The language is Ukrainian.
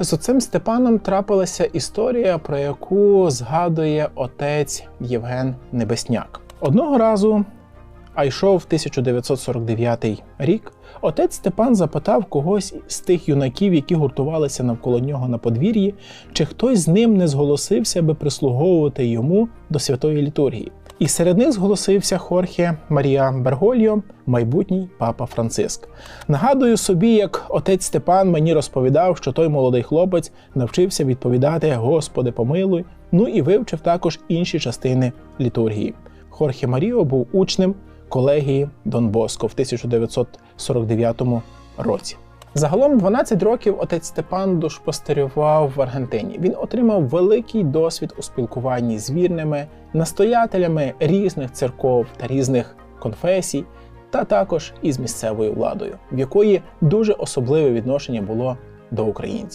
З отцем Степаном трапилася історія, про яку згадує отець Євген Небесняк. Одного разу, а йшов 1949 рік, отець Степан запитав когось з тих юнаків, які гуртувалися навколо нього на подвір'ї, чи хтось з ним не зголосився би прислуговувати йому до святої літургії. І серед них зголосився Хорхе Марія Бергольо, майбутній папа Франциск. Нагадую собі, як отець Степан мені розповідав, що той молодий хлопець навчився відповідати Господи, помилуй, ну і вивчив також інші частини літургії. Хорхе Маріо був учнем колегії Дон Боско в 1949 році. Загалом 12 років отець Степан душпастерював в Аргентині. Він отримав великий досвід у спілкуванні з вірними, настоятелями різних церков та різних конфесій, та також із місцевою владою, в якої дуже особливе відношення було до українців.